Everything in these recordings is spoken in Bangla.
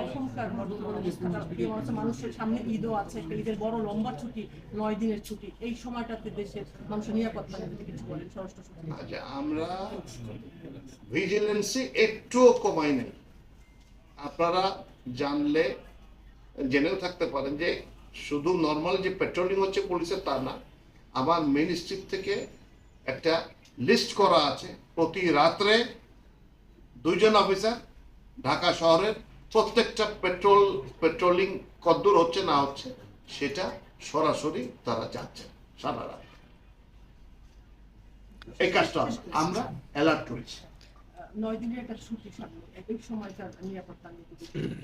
এখনকার বর্তমান মানুষের সামনে ঈদও আছে ঈদের বড় লম্বা ছুটি, নয় দিনের ছুটি, এই সময়টাতে দেশের মানুষের নিরাপত্তা কিছু বলেন, স্বরাষ্ট্র আচ্ছা আমরা ভিজিলেন্সি একটুও কমাই নাই। আপনারা জানলে, জেনেও থাকতে পারেন যে শুধু নর্মাল যে পেট্রোলিং হচ্ছে পুলিশের তা না আমার মেন স্ট্রিট থেকে একটা লিস্ট করা আছে, প্রতি রাত্রে দুইজন অফিসার ঢাকা শহরের প্রত্যেকটা পেট্রোল পেট্রোলিং কদ্দূর হচ্ছে না হচ্ছে সেটা সরাসরি তারা যাচ্ছে সারা রাত। এই কাজটা আমরা অ্যালার্ট করেছি।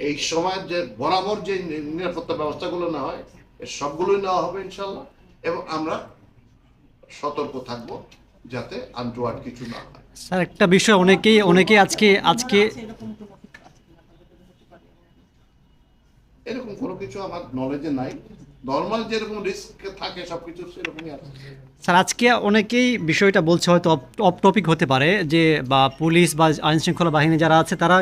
এই সময় যে বরাবর যে নিরাপত্তা ব্যবস্থাগুলো না হয় এর সবগুলোই নেওয়া হবে ইনশাল্লাহ এবং আমরা সতর্ক থাকব যাতে আনটুয়ার্ড কিছু না হয়। স্যার একটা বিষয় অনেকেই অনেকেই আজকে আজকে এরকম কোনো কিছু আমার নলেজে নাই। নর্মাল যেরকম রিস্ক থাকে সবকিছু সেরকমই আছে। স্যার আজকে অনেকেই বিষয়টা বলছে হয়তো অফ টপিক হতে পারে যে বা পুলিশ বা আইন শৃঙ্খলা বাহিনী যারা আছে তারা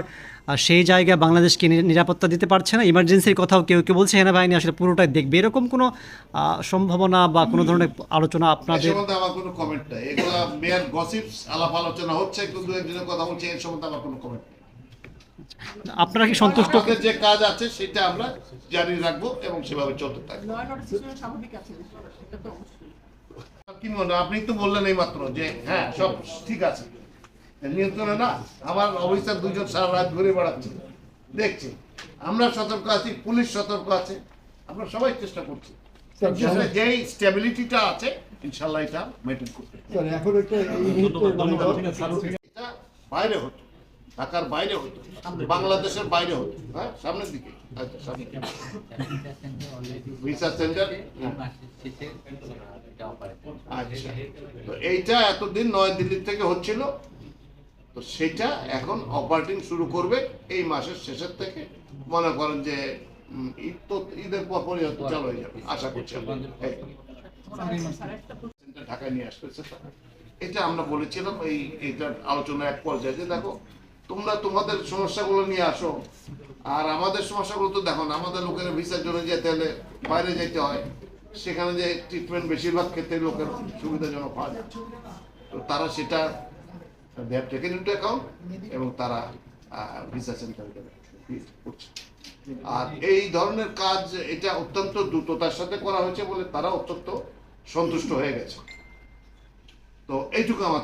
সেই জায়গায় বাংলাদেশকে নিরাপত্তা দিতে পারছে না। ইমার্জেন্সির কথাও কেউ কেউ বলছে সেনাবাহিনী আসলে পুরোটাই দেখবে। এরকম কোনো সম্ভাবনা বা কোনো ধরনের আলোচনা আপনাদের সম্বন্ধে আমার কোনো কমেন্ট নাই। এগুলো মেয়ার গসিপস আলাপ আলোচনা হচ্ছে দু একজনের কথা বলছে এর সম্বন্ধে আমার কোনো কমেন্ট নেই। আপনারা কি সন্তুষ্ট? যে কাজ আছে সেটা আমরা জারি রাখব এবং সেভাবে চলতে থাকব। কি মনে আপনি তো বললেন এই মাত্র যে হ্যাঁ সব ঠিক আছে। নিয়ন্ত্রণে না আমার অফিসার দুজন সারা রাত ঘুরে বেড়াচ্ছে। দেখছি আমরা সতর্ক আছি পুলিশ সতর্ক আছে আমরা সবাই চেষ্টা করছি। যেই স্টেবিলিটিটা আছে ইনশাল্লাহ এটা মেনটেন করতে। এখন একটা এই মুহূর্তে এটা বাইরে হতো ঢাকার বাইরে হতো বাংলাদেশের বাইরে হতো হ্যাঁ সামনের দিকে। আচ্ছা সামনে ভিসা সেন্টার আচ্ছা। তো এইটা এতদিন নয় দিল্লি থেকে হচ্ছিল। তো সেটা এখন অপারেটিং শুরু করবে এই মাসের শেষের থেকে। মনে করেন যে ঈদ তো ঈদের পর পরই হয়তো চালু হয়ে যাবে। আশা করছি ঢাকায় নিয়ে সেটা এটা আমরা বলেছিলাম এই এইটার আলোচনা এক পর্যায়ে। যে দেখো তোমরা তোমাদের সমস্যাগুলো নিয়ে আসো। আর আমাদের সমস্যাগুলো তো দেখো না, আমাদের লোকের ভিসার জন্য যেতে হলে বাইরে যেতে হয়, সেখানে যে ট্রিটমেন্ট বেশিরভাগ ক্ষেত্রে লোকের সুবিধাজনক পাওয়া যাচ্ছে তো তারা সেটা দে টেকেন অ্যাকাউন্ট এবং তারা ভিসা সেন্টারে করছে। আর এই ধরনের কাজ, এটা অত্যন্ত দ্রুততার সাথে করা হয়েছে বলে তারা অত্যন্ত সন্তুষ্ট হয়ে গেছে। তো এইটুকু আমার